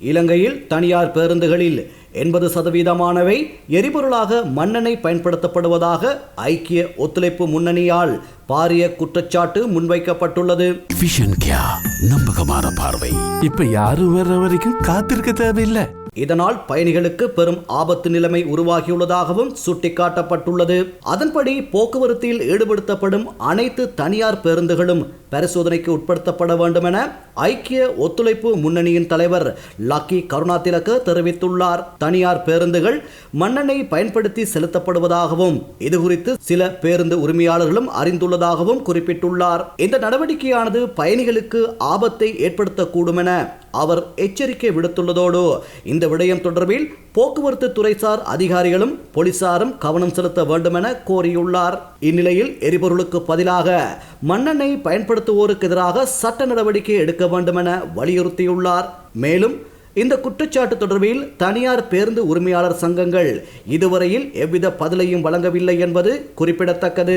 இலங்கையில் தனியார் பேருந்துகளில் எண்பது சதவீதமானவை எரிபொருளாக மண்ணெண்ணெய் பயன்படுத்தப்படுவதாக ஐக்கிய ஒத்துழைப்பு முன்னணியால் பாரிய குற்றச்சாட்டு முன்வைக்கப்பட்டுள்ளது. நம்பகமான பார்வை இப்ப யாரும் வர்ற வரைக்கும் காத்திருக்க தேவையில்லை. இதனால் பயணிகளுக்கு பெரும் ஆபத்து நிலைமை உருவாகியுள்ளதாகவும் சுட்டிக்காட்டப்பட்டுள்ளது. அதன்படி போக்குவரத்தில் ஈடுபடுத்தப்படும் அனைத்து தனியார் பேருந்துகளும் பரிசோதனைக்கு உட்படுத்தப்பட வேண்டும் என ஐக்கிய ஒத்துழைப்பு முன்னணியின் தலைவர் லக்கி கருணாதிலக்க தெரிவித்துள்ளார். தனியார் பேருந்துகள் மண்ணெண்ணை பயன்படுத்தி செலுத்தப்படுவதாகவும் இதுகுறித்து சில பேருந்து உரிமையாளர்களும் அறிந்துள்ளதாகவும் குறிப்பிட்டுள்ளார். இந்த நடவடிக்கையானது பயணிகளுக்கு ஆபத்தை ஏற்படுத்தக்கூடும் என அவர் எச்சரிக்கை விடுத்துள்ளதோடு இந்த விடயம் தொடர்பில் போக்குவரத்து துறைசார் அதிகாரிகளும் போலீசாரும் கவனம் செலுத்த வேண்டும் என கோரியுள்ளார். இந்நிலையில் எரிபொருளுக்கு பதிலாக மண்ணெண்ணை பயன்படுத்துவோருக்கு எதிராக சட்ட நடவடிக்கை எடுக்க வேண்டும் என வலியுறுத்தியுள்ளார். மேலும் இந்த குற்றச்சாட்டு தொடர்பில் தனியார் பேருந்து உரிமையாளர் சங்கங்கள் இதுவரையில் எவ்வித பதிலையும் வழங்கவில்லை என்பது குறிப்பிடத்தக்கது.